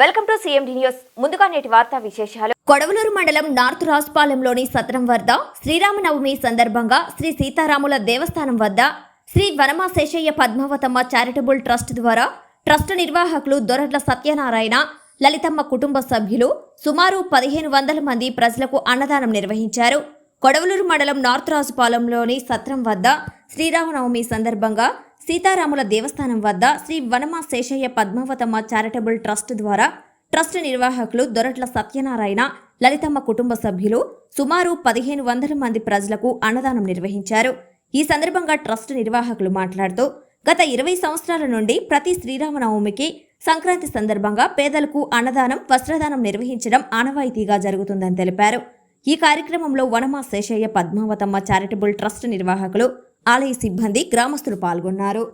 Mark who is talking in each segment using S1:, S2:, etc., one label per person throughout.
S1: Welcome to CMD news ముందుగా నేటి వార్తా విశేషాలు. కొడవలూరు మండలం నార్త్ రాజపాలెంలోని సత్రం వద్ద శ్రీరామనవమి సందర్భంగా శ్రీ సీతారాముల దేవస్థానం వద్ద శ్రీ వనమాశేషయ్య పద్మావతమ్మ చారిటబుల్ ట్రస్ట్ ద్వారా ట్రస్ట్ నిర్వాహకులు దొరట్ల సత్యనారాయణ లలితమ్మ కుటుంబ సభ్యులు సుమారు పదిహేను వందల మంది ప్రజలకు అన్నదానం నిర్వహించారు. కొడవలూరు మండలం నార్త్ రాజుపాలెంలోని సత్రం వద్ద శ్రీరామనవమి సందర్భంగా సీతారాముల దేవస్థానం వద్ద శ్రీ వనమ శేషయ్య పద్మావతమ్మ చారిటబుల్ ట్రస్ట్ ద్వారా ట్రస్ట్ నిర్వాహకులు దొరట్ల సత్యనారాయణ లలితమ్మ కుటుంబ సభ్యులు సుమారు పదిహేను వందల మంది ప్రజలకు అన్నదానం నిర్వహించారు. ఈ సందర్భంగా ట్రస్ట్ నిర్వాహకులు మాట్లాడుతూ గత ఇరవై సంవత్సరాల నుండి ప్రతి శ్రీరామనవమికి సంక్రాంతి సందర్భంగా పేదలకు అన్నదానం వస్త్రదానం నిర్వహించడం ఆనవాయితీగా జరుగుతుందని తెలిపారు. ఈ కార్యక్రమంలో వనమా శేషయ్య పద్మావతమ్మ చారిటబుల్ ట్రస్ట్ నిర్వాహకులు ఆలయ సిబ్బంది గ్రామస్తులు పాల్గొన్నారు.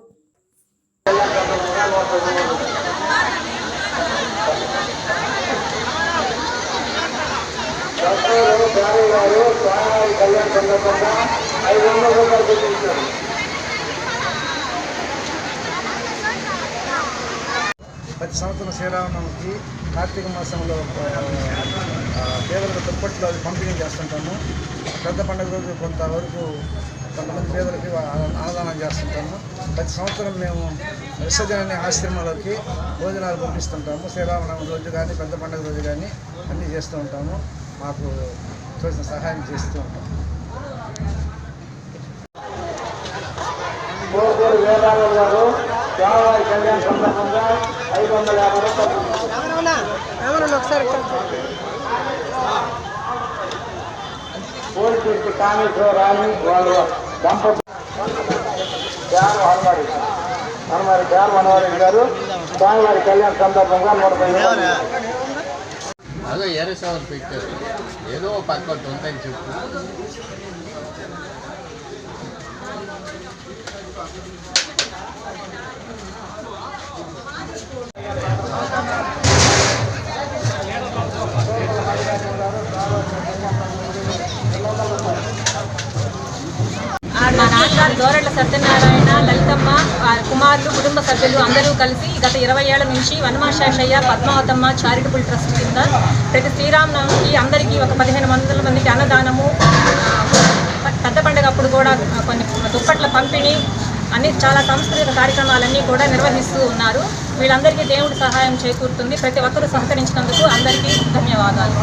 S2: ప్రతి సంవత్సరం శ్రీరామనవమికి కార్తీక మాసంలో పేదలకు దుప్పట్లు అవి పంపిణీ చేస్తుంటాము. పెద్ద పండుగ రోజు కొంతవరకు కొంతమంది పేదలకి ఆ- అన్నదానం చేస్తుంటాము. ప్రతి సంవత్సరం మేము విసర్జన ఆశ్రమాలకి భోజనాలు పంపిస్తుంటాము. శ్రీరామనవమి రోజు కానీ పెద్ద పండుగ రోజు కానీ అన్నీ చేస్తూ ఉంటాము. మాకు తోచిన సహాయం చేస్తూ ఉంటాము.
S3: కోరుకోరు వేదాలు గారు స్వామివారి కళ్యాణ సందర్భంగా ఐదు వందల యాభై రూపాయలు. వాళ్ళ దంపతి జాన్ హనుమారి హనుమారి జాన్ మనోహరి గారు స్వామివారి కళ్యాణ సందర్భంగా నూట పది
S4: అదో ఎర్ర సవర్ పిక్చర్ ఏదో పక్క ఉందని చెప్పు
S5: మా నాన్నగారు దోరట్ల సత్యనారాయణ లలితమ్మ కుమారులు కుటుంబ సభ్యులు అందరూ కలిసి గత ఇరవై ఏళ్ళ నుంచి వనమాశాషయ్య పద్మావతమ్మ చారిటబుల్ ట్రస్ట్ కింద ప్రతి శ్రీరామనవమికి అందరికీ ఒక పదిహేను వందల మందికి అన్నదానము పెద్ద పండుగ అప్పుడు కూడా కొన్ని దుప్పట్ల పంపిణీ అన్ని చాలా సాంస్కృతిక కార్యక్రమాలన్నీ కూడా నిర్వహిస్తూ ఉన్నారు. వీళ్ళందరికీ దేవుడి సహాయం చేకూరుతుంది. ప్రతి ఒక్కరూ సహకరించినందుకు అందరికీ ధన్యవాదాలు.